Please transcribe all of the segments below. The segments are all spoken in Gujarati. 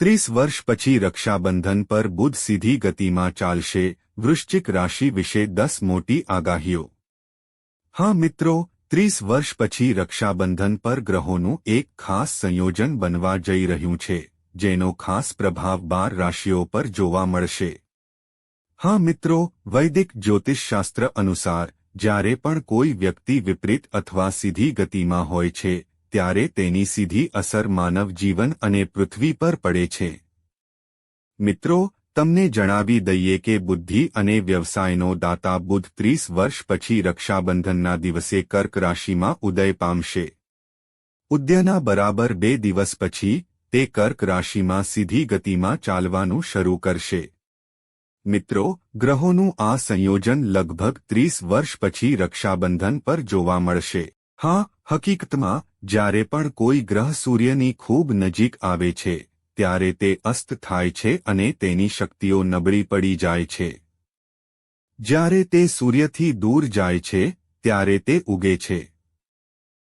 ત્રીસ વર્ષ પછી રક્ષાબંધન પર બુધ સીધી ગતિમાં ચાલશે, વૃશ્ચિક રાશિ વિશે દસ મોટી આગાહીઓ. હા મિત્રો, ત્રીસ વર્ષ પછી રક્ષાબંધન પર ગ્રહોનું એક ખાસ સંયોજન બનવા જઈ રહ્યું છે, જેનો ખાસ પ્રભાવ બાર રાશિઓ પર જોવા મળશે. હા મિત્રો, વૈદિક જ્યોતિષશાસ્ત્ર અનુસાર, જ્યારે પણ કોઈ વ્યક્તિ વિપરીત અથવા સીધી ગતિમાં હોય છે ત્યારે તેની સીધી અસર માનવ જીવન અને પૃથ્વી પર પડે છે. મિત્રો, તમને જણાવી દઈએ કે બુદ્ધિ અને વ્યવસાયનો દાતા બુધ ત્રીસ વર્ષ પછી રક્ષાબંધનના દિવસે કર્ક રાશિમાં ઉદય પામશે. ઉદ્યના બરાબર બે દિવસ પછી, તે કર્ક રાશિમાં સીધી ગતિમાં ચાલવાનું શરૂ કરશે. મિત્રો, ગ્રહોનું આ સંયોજન લગભગ ત્રીસ વર્ષ પછી રક્ષાબંધન પર જોવા મળશે. હા હકીકતમાં, જ્યારે પણ કોઈ ગ્રહ સૂર્યની ખૂબ નજીક આવે છે, ત્યારે તે અસ્ત થાય છે અને તેની શક્તિઓ નબળી પડી જાય છે. જ્યારે તે સૂર્યથી દૂર જાય છે, ત્યારે તે ઉગે છે.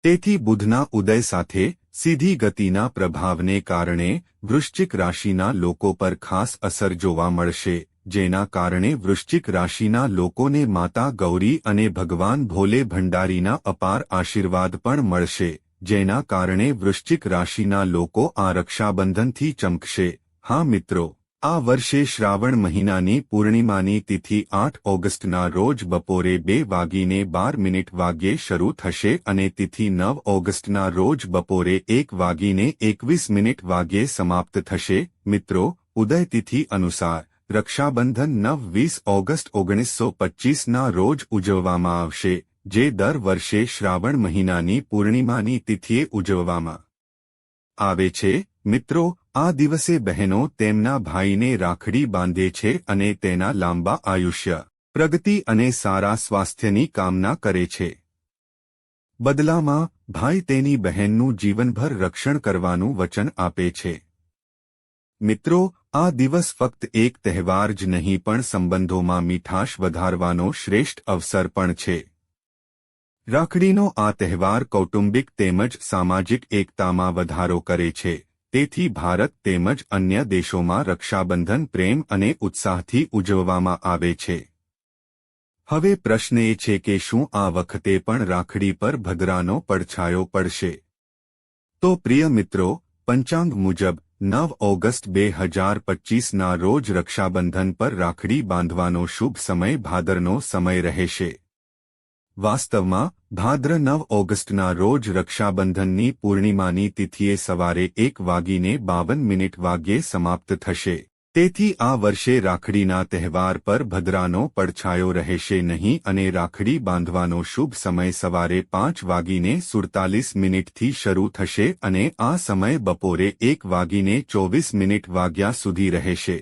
તેથી બુધના ઉદય સાથે, સીધી ગતિના પ્રભાવને કારણે, વૃશ્ચિક રાશિના લોકો પર ખાસ અસર જોવા મળશે. જેના કારણે વૃશ્ચિક રાશિના લોકોને માતા ગૌરી અને ભગવાન ભોલે ભંડારીના અપાર આશીર્વાદ પણ મળશે, જેના કારણે વૃશ્ચિક રાશિના લોકો આ રક્ષાબંધનથી ચમકશે. હા મિત્રો, આ વર્ષે શ્રાવણ મહિનાની પૂર્ણિમાની તિથિ આઠ ઓગસ્ટના રોજ બપોરે બે વાગીને બાર મિનિટ વાગ્યે શરૂ થશે અને તિથિ નવ ઓગસ્ટના રોજ બપોરે એક વાગીને એકવીસ મિનિટ વાગ્યે સમાપ્ત થશે. મિત્રો, ઉદય તિથિ અનુસાર રક્ષાબંધન નવ વીસ ઓગસ્ટ ઓગણીસો પચ્ચીસના રોજ ઉજવવામાં આવશે, જે દર વર્ષે શ્રાવણ મહિનાની પૂર્ણિમાની તિથિએ ઉજવવામાં આવે છે. મિત્રો, આ દિવસે બહેનો તેમના ભાઈને રાખડી બાંધે છે અને તેના લાંબા આયુષ્ય, પ્રગતિ અને સારા સ્વાસ્થ્યની કામના કરે છે. બદલામાં, ભાઈ તેની બહેનનું જીવનભર રક્ષણ કરવાનું વચન આપે છે. મિત્રો, આ દિવસ ફક્ત એક તહેવાર જ નહીં, પણ સંબંધોમાં મીઠાશ વધારવાનો શ્રેષ્ઠ અવસર પણ છે. રાખડીનો આ તહેવાર કૌટુંબિક તેમજ સામાજિક એકતામાં વધારો કરે છે. તેથી ભારત તેમજ અન્ય દેશોમાં રક્ષાબંધન, પ્રેમ અને ઉત્સાહથી ઉજવવામાં આવે છે. હવે પ્રશ્ન એ છે કે શું આ વખતે પણ રાખડી પર ભદ્રાનો પડછાયો પડશે? તો પ્રિય મિત્રો, પંચાંગ મુજબ નવ ઓગસ્ટ બે હજાર પચ્ચીસના રોજ રક્ષાબંધન પર રાખડી બાંધવાનો શુભ સમય ભાદરનો સમય રહેશે. વાસ્તવમાં, ભાદ્ર નવ ઓગસ્ટના રોજ રક્ષાબંધનની પૂર્ણિમાની તિથિએ સવારે એક વાગીને બાવન મિનિટ વાગ્યે સમાપ્ત થશે. તેથી આ વર્ષે રાખડીના તહેવાર પર ભદ્રાનો પડછાયો રહેશે નહીં અને રાખડી બાંધવાનો શુભ સમય સવારે પાંચ વાગીને સુડતાલીસ મિનિટથી શરૂ થશે અને આ સમય બપોરે એક વાગીને ચોવીસ મિનિટ વાગ્યા સુધી રહેશે.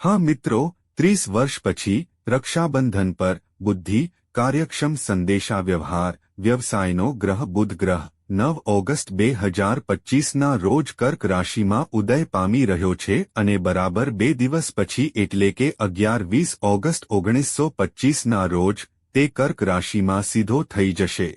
હા મિત્રો, ત્રીસ વર્ષ પછી રક્ષાબંધન પર બુદ્ધિ, કાર્યક્ષમ સંદેશા વ્યવહાર વ્યવસાયનો ગ્રહ બુધ ગ્રહ નવ ઓગસ્ટ બે હજાર પચ્ચીસના રોજ કર્ક રાશિમાં ઉદય પામી રહ્યો છે અને બરાબર બે દિવસ પછી એટલે કે અગિયાર વીસ ઓગસ્ટ ઓગણીસો પચ્ચીસના રોજ તે કર્ક રાશિમાં સીધો થઈ જશે.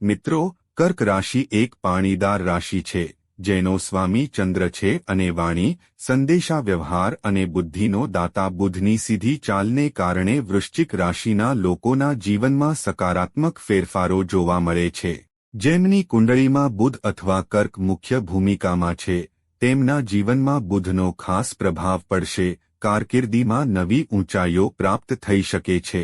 મિત્રો, કર્ક રાશિ એક પાણીદાર રાશિ છે, જેનો સ્વામી ચંદ્ર છે અને વાણી સંદેશા વ્યવહાર અને બુદ્ધિનો દાતા બુધની સીધી ચાલને કારણે વૃશ્ચિક રાશિના લોકોના જીવનમાં સકારાત્મક ફેરફારો જોવા મળે છે. જેમની કુંડળીમાં બુધ અથવા કર્ક મુખ્ય ભૂમિકામાં છે, તેમના જીવનમાં બુધનો ખાસ પ્રભાવ પડશે, કારકિર્દીમાં નવી ઊંચાઈઓ પ્રાપ્ત થઈ શકે છે.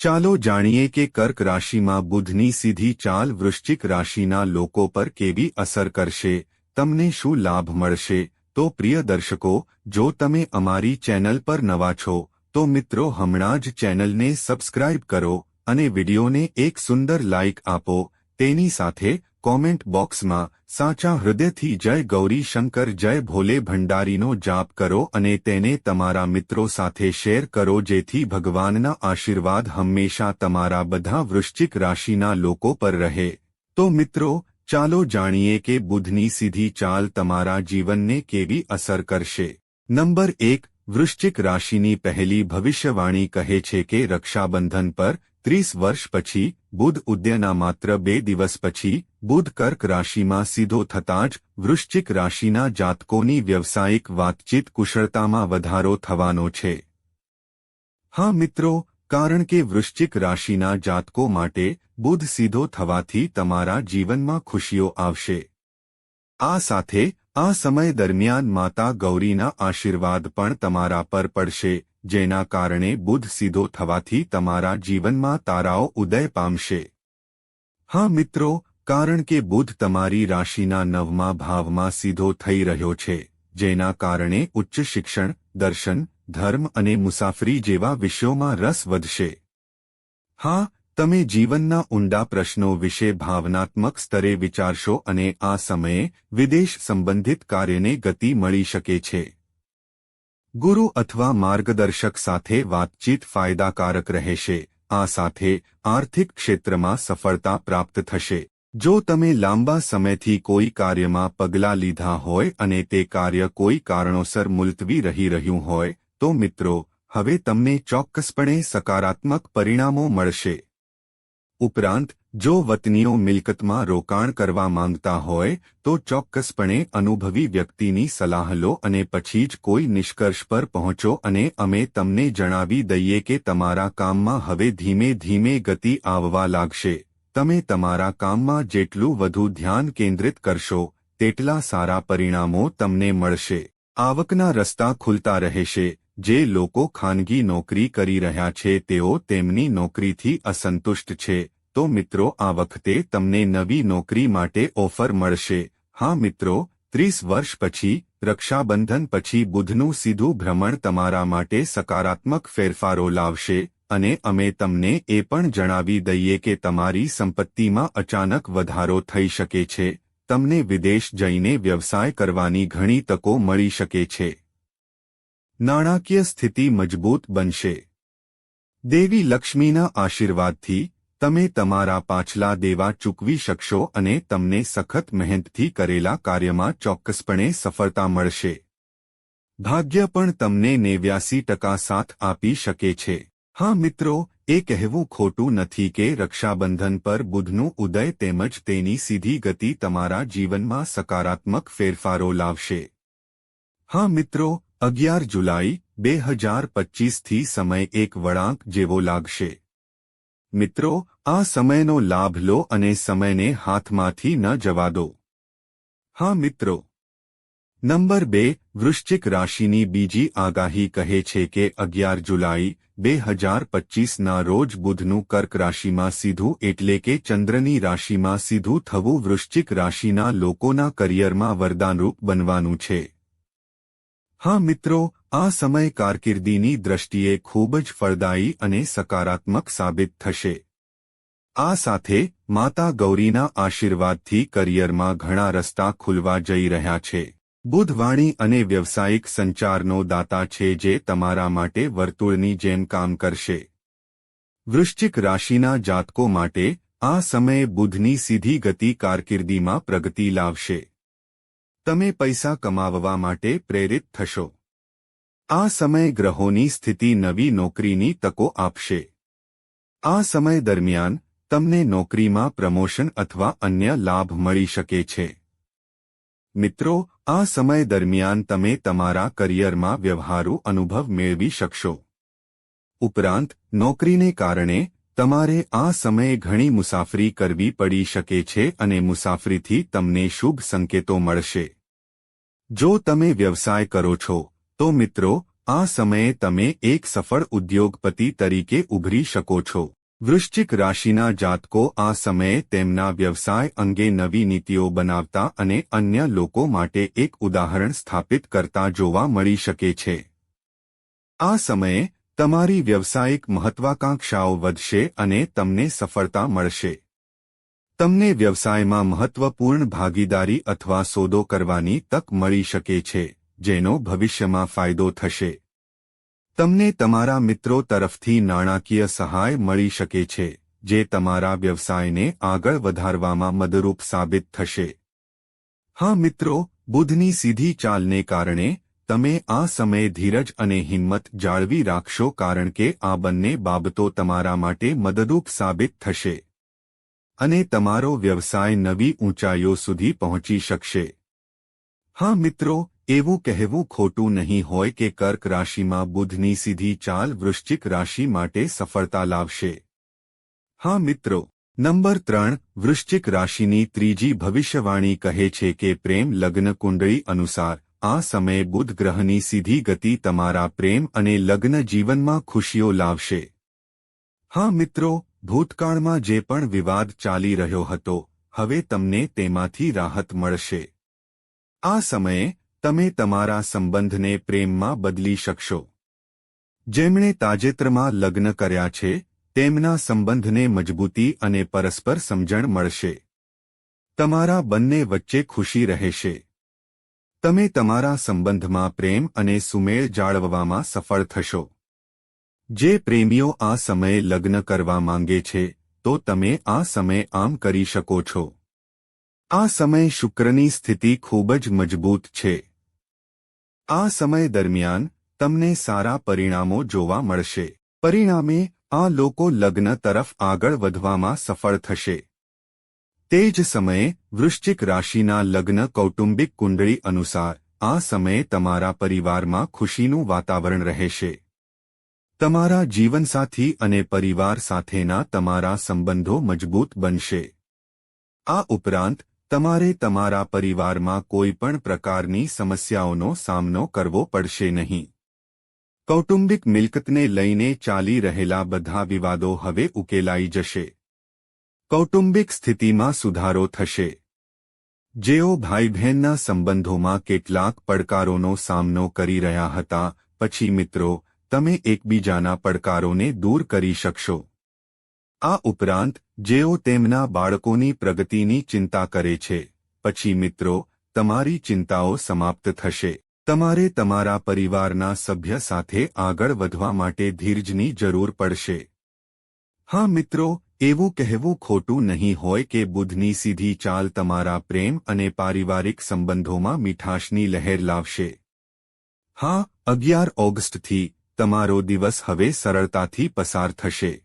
ચાલો જાણીએ કે કર્ક રાશિમાં બુધની સીધી ચાલ વૃશ્ચિક રાશિના લોકો પર કેવી અસર કરશે, તમને શું લાભ મળશે, તો પ્રિય દર્શકો, જો તમે અમારી ચેનલ પર નવા છો, તો મિત્રો હમણાં જ ચેનલને સબસ્ક્રાઇબ કરો અને વિડિયોને એક સુંદર લાઇક આપો તેની સાથે કોમેન્ટ બોક્સમાં, સાચા હૃદયથી જય ગૌરી શંકર, જય ભોલે ભંડારીનો જાપ કરો અને તેને તમારા મિત્રો સાથે શેર કરો, જેથી ભગવાનના આશીર્વાદ હંમેશા તમારા બધા વૃશ્ચિક રાશિના લોકો પર રહે. તો મિત્રો, ચાલો જાણીએ કે બુધની સીધી ચાલ તમારા જીવનને કેવી અસર કરશે. નંબર એક, વૃશ્ચિક રાશિની પહેલી ભવિષ્યવાણી કહે છે કે રક્ષાબંધન પર ત્રીસ વર્ષ પછી, બુધ ઉદ્યના માત્ર બે દિવસ પછી, બુધ કર્ક રાશિમાં સીધો થતાં જ, વૃશ્ચિક રાશિના જાતકોની વ્યવસાયિક વાતચીત કુશળતામાં વધારો થવાનો છે. હા મિત્રો, કારણ કે વૃશ્ચિક રાશિના જાતકો માટે, બુધ સીધો થવાથી તમારા જીવનમાં ખુશીઓ આવશે. આ સાથે, આ સમય દરમિયાન માતા ગૌરીના આશીર્વાદ પણ તમારા પર પડશે. જેના કારણે બુધ સીધો થવાથી તમારા જીવનમાં તારાઓ ઉદય પામશે. હા મિત્રો, કારણ કે બુધ તમારી રાશિના નવમા ભાવમાં સીધો થઈ રહ્યો છે, જેના કારણે ઉચ્ચ શિક્ષણ, દર્શન, ધર્મ અને મુસાફરી જેવા વિષયોમાં રસ વધશે. હા, તમે જીવનના ઊંડા પ્રશ્નો વિશે ભાવનાત્મક સ્તરે વિચારશો અને આ સમયે વિદેશ સંબંધિત કાર્યને ગતિ મળી શકે છે. ગુરુ અથવા માર્ગદર્શક સાથે વાતચીત ફાયદાકારક રહેશે, આ સાથે આર્થિક ક્ષેત્રમાં સફળતા પ્રાપ્ત થશે. જો તમે લાંબા સમયથી કોઈ કાર્યમાં પગલાં લીધા હોય અને તે કાર્ય કોઈ કારણોસર મુલતવી રહી રહ્યું હોય, તો મિત્રો, હવે તમને ચોક્કસપણે સકારાત્મક પરિણામો મળશે. ઉપરાંત જો વતનીઓ મિલકતમાં રોકાણ કરવા માંગતા હોય, તો ચોક્કસપણે અનુભવી વ્યક્તિની સલાહ લો અને પછી જ કોઈ નિષ્કર્ષ પર પહોંચો અને અમે તમને જણાવી દઈએ કે તમારા કામમાં હવે ધીમે ધીમે ગતિ આવવા લાગશે. તમે તમારા કામમાં જેટલું વધુ ધ્યાન કેન્દ્રિત કરશો, તેટલા સારા પરિણામો તમને મળશે. આવકના રસ્તા ખુલતા રહેશે. જે લોકો ખાનગી નોકરી કરી રહ્યા છે, તેઓ તેમની નોકરીથી અસંતુષ્ટ છે. તો મિત્રો, આ વખતે તમને નવી નોકરી માટે ઓફર મળશે. હા મિત્રો, ત્રીસ વર્ષ પછી, રક્ષાબંધન પછી બુધનું સીધું ભ્રમણ તમારા માટે સકારાત્મક ફેરફારો લાવશે, અને અમે તમને એ પણ જણાવી દઈએ કે તમારી સંપત્તિમાં અચાનક વધારો થઈ શકે છે. તમને વિદેશ જઈને વ્યવસાય કરવાની ઘણી તકો મળી શકે છે. નાણાકીય સ્થિતિ મજબૂત બનશે. દેવી લક્ષ્મીના આશીર્વાદથી તમે તમારા પાછલા દેવા ચૂકવી શકશો અને તમને સખત મહેનતથી કરેલા કાર્યમાં ચોક્કસપણે સફળતા મળશે. ભાગ્ય પણ તમને નેવ્યાસી ટકા સાથ આપી શકે છે. હા મિત્રો, એ કહેવું ખોટું નથી કે રક્ષાબંધન પર બુધનું ઉદય તેમજ તેની સીધી ગતિ તમારા જીવનમાં સકારાત્મક ફેરફારો લાવશે. હા મિત્રો, અગિયાર જુલાઈ, બે હજાર પચ્ચીસથી સમય એક વળાંક જેવો લાગશે. મિત્રો આ સમયનો લાભ લો અને સમયને હાથમાંથી ન જવા દો. હા, મિત્રો. નંબર બે, વૃશ્ચિક રાશિની બીજી આગાહી કહે છે કે અગિયાર જુલાઈ, બે હજાર પચ્ચીસના રોજ બુધનું કર્ક રાશિમાં સીધું એટલે કે ચંદ્રની રાશિમાં સીધું થવું વૃશ્ચિક રાશિના લોકોના કરિયરમાં વરદાનરૂપ બનવાનું છે. હા, મિત્રો, આ સમય કારકિર્દીની દ્રષ્ટિએ ખૂબ જ ફળદાયી અને સકારાત્મક સાબિત થશે. આ સાથે માતા ગૌરીના આશીર્વાદથી કરિયરમાં ઘણા રસ્તા ખુલવા જઈ રહ્યા છે. બુધવાણી અને વ્યવસાયિક સંચારનો દાતા છે જે તમારા માટે વર્તુળની જેમ કામ કરશે. વૃશ્ચિક રાશિના જાતકો માટે આ સમયે બુધની સીધી ગતિ કારકિર્દીમાં પ્રગતિ લાવશે. તમે પૈસા કમાવવા માટે પ્રેરિત થશો. આ સમય ગ્રહોની સ્થિતિ નવી નોકરીની તકો આપશે. આ સમય દરમિયાન તમને નોકરીમાં પ્રમોશન અથવા અન્ય લાભ મળી શકે છે. મિત્રો, આ સમય દરમિયાન તમે તમારા કરિયરમાં વ્યવહારુ અનુભવ મેળવી શકશો. ઉપરાંત, નોકરીને કારણે, તમારે આ સમયે ઘણી મુસાફરી કરવી પડી શકે છે અને મુસાફરીથી તમને શુભ સંકેતો મળશે. જો તમે વ્યવસાય કરો છો, તો મિત્રો, આ સમયે તમે એક સફળ ઉદ્યોગપતિ તરીકે ઉભરી શકો છો. વૃશ્ચિક રાશિના જાતકો આ સમયે તેમના વ્યવસાય અંગે નવી નીતિઓ બનાવતા અને અન્ય લોકો માટે એક ઉદાહરણ સ્થાપિત કરતા જોવા મળી શકે છે. આ સમયે તમારી વ્યવસાયિક મહત્વાકાંક્ષાઓ વધશે અને તમને સફળતા મળશે. તમને વ્યવસાયમાં મહત્વપૂર્ણ ભાગીદારી અથવા સોદો કરવાની તક મળી શકે છે, જેનો ભવિષ્યમાં ફાયદો થશે. તમને તમારા મિત્રો તરફથી નાણાકીય સહાય મળી શકે છે, જે તમારા વ્યવસાયને આગળ વધારવામાં મદરૂપ સાબિત થશે. હા મિત્રો બુધની સીધી ચાલને કારણે, તમે આ સમયે ધીરજ અને હિંમત જાળવી રાખશો કારણ કે આ બંને બાબતો તમારા માટે મદદરૂપ સાબિત થશે. અને તમારો વ્યવસાય નવી ઊંચાઈઓ સુધી પહોંચી શકશે. હા મિત્રો એવું કહેવું ખોટું નહીં હોય કે કર્ક રાશિમાં બુધની સીધી ચાલ વૃશ્ચિક રાશિ માટે સફળતા લાવશે. હા મિત્રો, નંબર ત્રણ, વૃશ્ચિક રાશિની ત્રીજી ભવિષ્યવાણી કહે છે કે પ્રેમ લગ્ન કુંડળી અનુસાર, આ સમયે બુધ ગ્રહની સીધી ગતિ તમારા પ્રેમ અને લગ્ન જીવનમાં ખુશીઓ લાવશે. હા મિત્રો, ભૂતકાળમાં જે પણ વિવાદ ચાલી રહ્યો હતો, હવે તમને તેમાંથી રાહત મળશે. આ સમયે તમે તમારા સંબંધને પ્રેમમાં બદલી શકશો. જેમણે તાજેતરમાં લગ્ન કર્યા છે, તેમના સંબંધને મજબૂતી અને પરસ્પર સમજણ મળશે. તમારા બંને વચ્ચે ખુશી રહેશે. તમે તમારા સંબંધમાં પ્રેમ અને સુમેળ જાળવવામાં સફળ થશો. જે પ્રેમીઓ આ સમયે લગ્ન કરવા માંગે છે, તો તમે આ સમય આમ કરી શકો છો. આ સમય શુક્રની સ્થિતિ ખૂબ જ મજબૂત છે. આ સમય દરમિયાન તમને સારા પરિણામો જોવા મળશે. પરિણામે, આ લોકો લગ્ન તરફ આગળ વધવામાં સફળ થશે. તે જ સમયે, વૃશ્ચિક રાશિના લગ્ન કૌટુંબિક કુંડળી અનુસાર, આ સમયે તમારા પરિવારમાં ખુશીનું વાતાવરણ રહેશે. તમારા જીવનસાથી અને પરિવાર સાથેના તમારા સંબંધો મજબૂત બનશે. આ ઉપરાંત તમારે તમારા પરિવારમાં કોઈ પણ પ્રકારની સમસ્યાઓનો સામનો કરવો પડશે નહીં. કૌટુંબિક મિલકતને લઈને ચાલી રહેલા બધા વિવાદો હવે ઉકેલાઈ જશે. કૌટુંબિક સ્થિતિમાં સુધારો થશે. જેઓ ભાઈ બહેનના સંબંધોમાં કેટલાક પડકારોનો સામનો કરી રહ્યા હતા, પછી મિત્રો, તમે એકબીજાના પડકારોને દૂર કરી શકશો. આ ઉપરાંત, જેઓ તેમના બાળકોની પ્રગતિની ચિંતા કરે છે. પછી મિત્રો, તમારી ચિંતાઓ સમાપ્ત થશે. તમારે તમારા પરિવારના સભ્ય સાથે આગળ વધવા માટે ધીરજની જરૂર પડશે. હા મિત્રો, એવું કહેવું ખોટું નહીં હોય કે બુધની સીધી ચાલ તમારા પ્રેમ અને પારિવારિક સંબંધોમાં મીઠાશની લહેર લાવશે. હા, અગિયાર ઓગસ્ટથી, તમારો દિવસ હવે સરળતાથી પસાર થશે.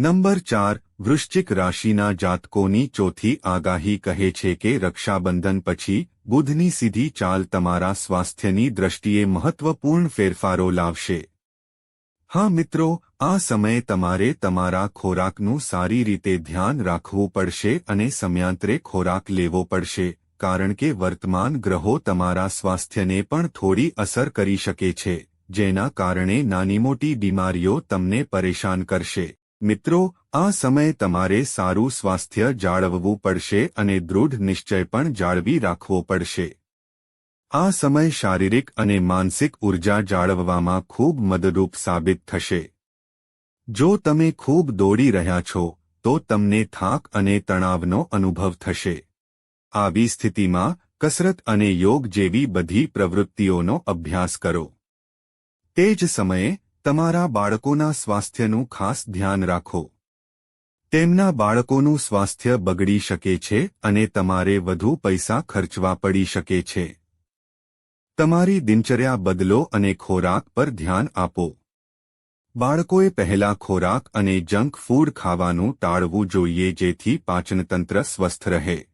નંબર ચાર વૃશ્ચિક રાશિના જાતકોની ચોથી આગાહી કહે છે કે રક્ષાબંધન પછી બુધની સીધી ચાલ તમારા સ્વાસ્થ્યની દ્રષ્ટિએ મહત્વપૂર્ણ ફેરફારો લાવશે હા મિત્રો આ સમયે તમારે તમારા ખોરાકનું સારી રીતે ધ્યાન રાખવું પડશે અને સમયાંતરે ખોરાક લેવો પડશે કારણ કે વર્તમાન ગ્રહો તમારા સ્વાસ્થ્યને પણ થોડી અસર કરી શકે છે જેના કારણે નાની મોટી બીમારીઓ તમને પરેશાન કરશે મિત્રો, આ સમયે તમારે સારું સ્વાસ્થ્ય જાળવવું પડશે અને દૃઢ નિશ્ચય પણ જાળવી રાખવો પડશે. આ સમય શારીરિક અને માનસિક ઊર્જા જાળવવામાં ખૂબ મદદરૂપ સાબિત થશે. જો તમે ખૂબ દોડી રહ્યા છો, તો તમને થાક અને તણાવનો અનુભવ થશે. આવી સ્થિતિમાં કસરત અને યોગ જેવી બધી પ્રવૃત્તિઓનો અભ્યાસ કરો. તે જ સમયે તમારા બાળકોના સ્વાસ્થ્યનું ખાસ ધ્યાન રાખો. તેમના બાળકોનું સ્વાસ્થ્ય બગડી શકે છે અને તમારે વધુ પૈસા ખર્ચવા પડી શકે છે. તમારી દિનચર્યા બદલો અને ખોરાક પર ધ્યાન આપો. બાળકોએ પહેલા ખોરાક અને જંક ફૂડ ખાવાનું ટાળવું જોઈએ જેથી પાચનતંત્ર સ્વસ્થ રહે.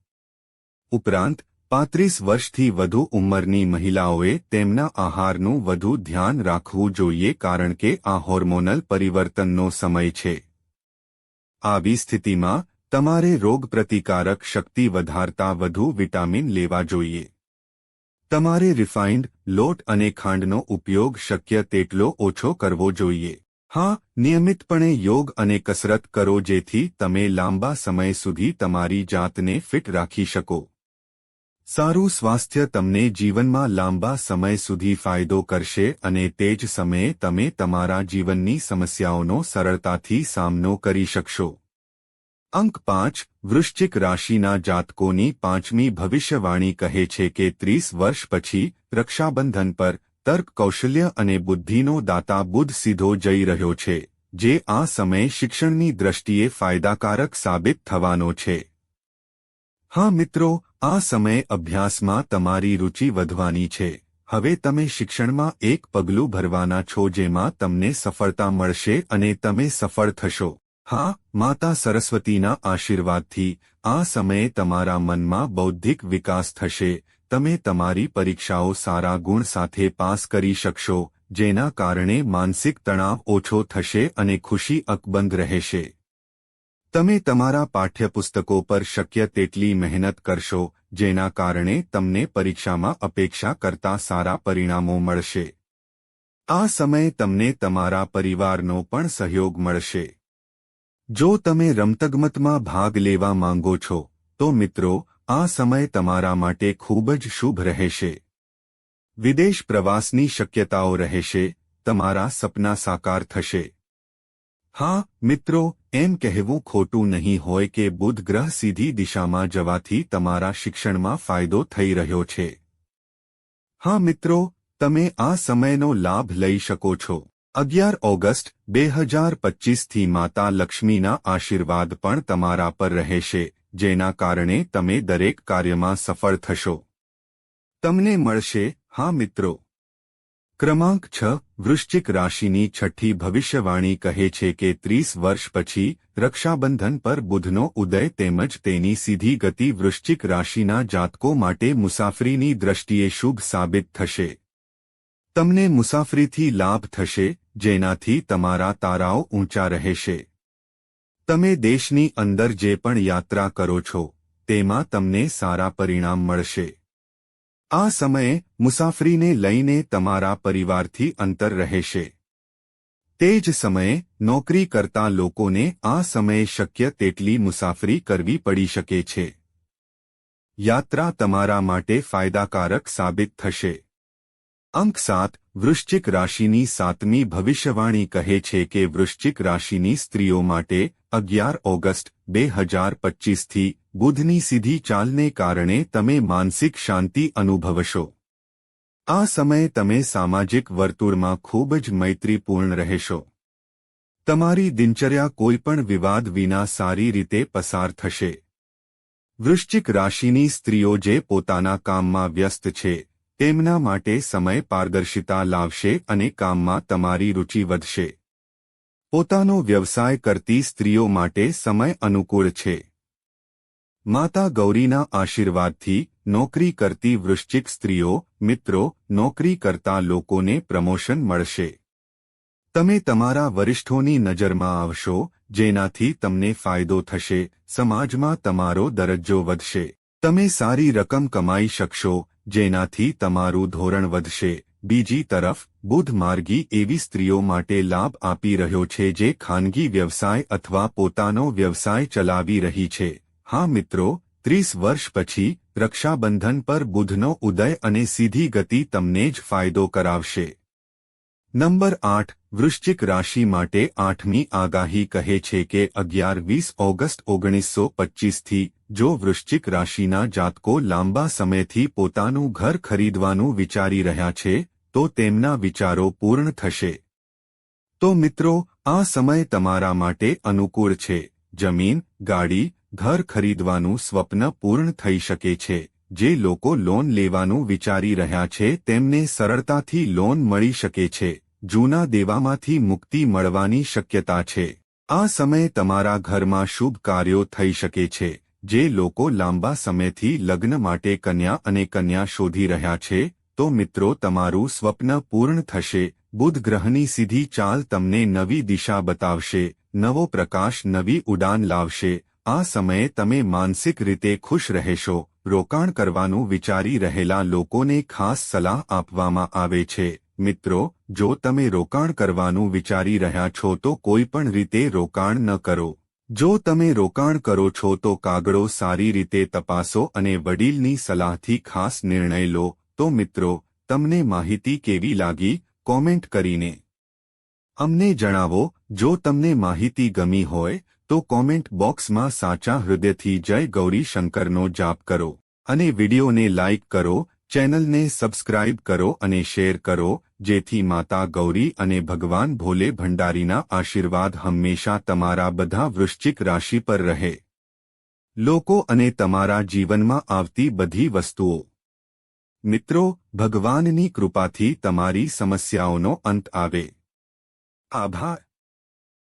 ઉપરાંત પાંત્રીસ વર્ષથી વધુ ઉંમરની મહિલાઓએ તેમના આહારનું વધુ ધ્યાન રાખવું જોઈએ કારણ કે આ હોર્મોનલ પરિવર્તનનો સમય છે. આવી સ્થિતિમાં તમારે રોગપ્રતિકારક શક્તિ વધારતા વધુ વિટામિન લેવા જોઈએ. તમારે રિફાઇન્ડ લોટ અને ખાંડનો ઉપયોગ શક્ય તેટલો ઓછો કરવો જોઈએ. હા, નિયમિતપણે યોગ અને કસરત કરો જેથી તમે લાંબા સમય સુધી તમારી જાતને ફિટ રાખી શકો. સારું સ્વાસ્થ્ય તમને જીવનમાં લાંબા સમય સુધી ફાયદો કરશે અને તે જ સમયે તમે તમારા જીવનની સમસ્યાઓનો સરળતાથી સામનો કરી શકશો. અંક પાંચ, વૃશ્ચિક રાશિના જાતકોની પાંચમી ભવિષ્યવાણી કહે છે કે ત્રીસ વર્ષ પછી રક્ષાબંધન પર તર્ક કૌશલ્ય અને બુદ્ધિનો દાતા બુદ્ધ સીધો જઈ રહ્યો છે, જે આ સમયે શિક્ષણની દ્રષ્ટિએ ફાયદાકારક સાબિત થવાનો છે. હા મિત્રો, આ સમયે અભ્યાસમાં તમારી રુચિ વધવાની છે. હવે તમે શિક્ષણમાં એક પગલું ભરવાના છો જેમાં તમને સફળતા મળશે અને તમે સફળ થશો. હા, માતા સરસ્વતીના આશીર્વાદથી આ સમયે તમારા મનમાં બૌદ્ધિક વિકાસ થશે. તમે તમારી પરીક્ષાઓ સારા ગુણ સાથે પાસ કરી શકશો, જેના કારણે માનસિક તણાવ ઓછો થશે અને ખુશી અકબંધ રહેશે. તમે તમારા પાઠ્યપુસ્તકો પર શક્ય તેટલી મહેનત કરશો, જેના કારણે તમને પરીક્ષામાં અપેક્ષા કરતા સારા પરિણામો મળશે. આ સમયે તમને તમારા પરિવારનો પણ સહયોગ મળશે. જો તમે રમતગમતમાં ભાગ લેવા માંગો છો, તો મિત્રો, આ સમય તમારા માટે ખૂબ જ શુભ રહેશે. વિદેશ પ્રવાસની શક્યતાઓ રહેશે, તમારા સપના સાકાર થશે. હા, મિત્રો, એમ કહેવું ખોટું નહીં હોય કે બુધ ગ્રહ સીધી દિશામાં જવાથી તમારા શિક્ષણમાં ફાયદો થઈ રહ્યો છે. હા, મિત્રો, તમે આ સમયનો લાભ લઈ શકો છો. અગિયાર ઓગસ્ટ, બે હજાર પચ્ચીસથી માતા લક્ષ્મીના આશીર્વાદ પણ તમારા પર રહેશે, જેના કારણે તમે દરેક કાર્યમાં સફળ થશો. તમને મળશે, હા, મિત્રો. ક્રમાંક છ, વૃશ્ચિક રાશિની છઠ્ઠી ભવિષ્યવાણી કહે છે કે ત્રીસ વર્ષ પછી રક્ષાબંધન પર બુધનો ઉદય તેમજ તેની સીધી ગતિ વૃશ્ચિક રાશિના જાતકો માટે મુસાફરીની દ્રષ્ટિએ શુભ સાબિત થશે. તમને મુસાફરીથી લાભ થશે, જેનાથી તમારા તારાઓ ઊંચા રહેશે. તમે દેશની અંદર જે પણ યાત્રા કરો છો, તેમાં તમને સારા પરિણામ મળશે. આ સમયે મુસાફરીને લઈને તમારા પરિવારથી અંતર રહેશે. તે જ સમયે નોકરી કરતા લોકોને આ સમયે શક્ય તેટલી મુસાફરી કરવી પડી શકે છે. યાત્રા તમારા માટે ફાયદાકારક સાબિત થશે. અંક સાત, વૃશ્ચિક રાશિની સાતમી ભવિષ્યવાણી કહે છે કે વૃશ્ચિક રાશિની સ્ત્રીઓ માટે અગિયાર ઓગસ્ટ, બે હજાર પચ્ચીસથી બુધની સીધી ચાલને કારણે તમે માનસિક શાંતિ અનુભવશો. આ સમયે તમે સામાજિક વર્તુળમાં ખૂબ જ મૈત્રીપૂર્ણ રહેશો. તમારી દિનચર્યા કોઈપણ વિવાદ વિના સારી રીતે પસાર થશે. વૃશ્ચિક રાશિની સ્ત્રીઓ જે પોતાના કામમાં વ્યસ્ત છે તેમના માટે સમય પારદર્શિતા લાવશે અને કામમાં તમારી રુચિ વધશે. પોતાનો વ્યવસાય કરતી સ્ત્રીઓ માટે સમય અનુકૂળ છે. માતા ગૌરીના આશીર્વાદથી નોકરી કરતી વૃશ્ચિક સ્ત્રીઓ, મિત્રો, નોકરી કરતા લોકોને પ્રમોશન મળશે. તમે તમારા વરિષ્ઠોની નજરમાં આવશો, જેનાથી તમને ફાયદો થશે, સમાજમાં તમારો દરજ્જો વધશે. તમે સારી રકમ કમાઈ શકશો જેનાથી તમારું ધોરણ વધશે. બીજી તરફ બુધ માર્ગી એવી સ્ત્રીઓ માટે લાભ આપી રહ્યો છે જે ખાનગી વ્યવસાય અથવા પોતાનો વ્યવસાય ચલાવી રહી છે. હા મિત્રો, ત્રીસ વર્ષ પછી, રક્ષાબંધન પર બુધનો ઉદય અને સીધી ગતિ તમને જ ફાયદો કરાવશે. નંબર આઠ, વૃશ્ચિક રાશિ માટે આઠમી આગાહી કહે છે કે અગિયાર વીસ ઓગસ્ટ ઓગણીસો પચ્ચીસથી જો વૃશ્ચિક રાશિના જાતકો લાંબા સમયથી પોતાનું ઘર ખરીદવાનું વિચારી રહ્યા છે, તો તેમના વિચારો પૂર્ણ થશે. તો મિત્રો, આ સમય તમારા માટે અનુકૂળ છે. જમીન, ગાડી, ઘર ખરીદવાનું સ્વપ્ન પૂર્ણ થઈ શકે છે. જે લોકો લોન લેવાનું વિચારી રહ્યા છે, તેમને સરળતાથી લોન મળી શકે છે. જૂના દેવામાંથી મુક્તિ મળવાની શક્યતા છે. આ સમય તમારા ઘરમાં શુભ કાર્યો થઈ શકે છે. જે લોકો લાંબા સમયથી લગ્ન માટે કન્યા અને કન્યા શોધી રહ્યા છે, તો મિત્રો તમારું સ્વપ્ન પૂર્ણ થશે, બુધ ગ્રહની સીધી ચાલ તમને નવી દિશા બતાવશે, નવો પ્રકાશ, નવી ઉડાન લાવશે, આ સમયે તમે માનસિક રીતે ખુશ રહેશો, રોકાણ કરવાનું વિચારી રહેલા લોકોને ખાસ સલાહ આપવામાં આવે છે, મિત્રો, જો તમે રોકાણ કરવાનું વિચારી રહ્યા છો તો કોઈ પણ રીતે રોકાણ ન કરો. જો તમે રોકાણ કરો છો તો કાગળો સારી રીતે તપાસો અને વડીલની સલાહથી ખાસ નિર્ણય લો, તો મિત્રો, તમને માહિતી કેવી લાગી? કોમેન્ટ કરીને. અમને જણાવો, જો તમને માહિતી ગમી હોય, તો કોમેન્ટ બોક્સમાં સાચા હૃદયથી જય ગૌરી શંકરનો જાપ કરો અને વિડીયોને લાઇક કરો ચેનલને સબસ્ક્રાઇબ કરો અને શેર કરો, જેથી માતા ગૌરી અને ભગવાન ભોલે ભંડારીના આશીર્વાદ હંમેશા તમારા બધા વૃશ્ચિક રાશિ પર રહે. લોકો અને તમારા જીવનમાં આવતી બધી વસ્તુઓ. મિત્રો, ભગવાનની કૃપાથી તમારી સમસ્યાઓનો અંત આવે. આભાર.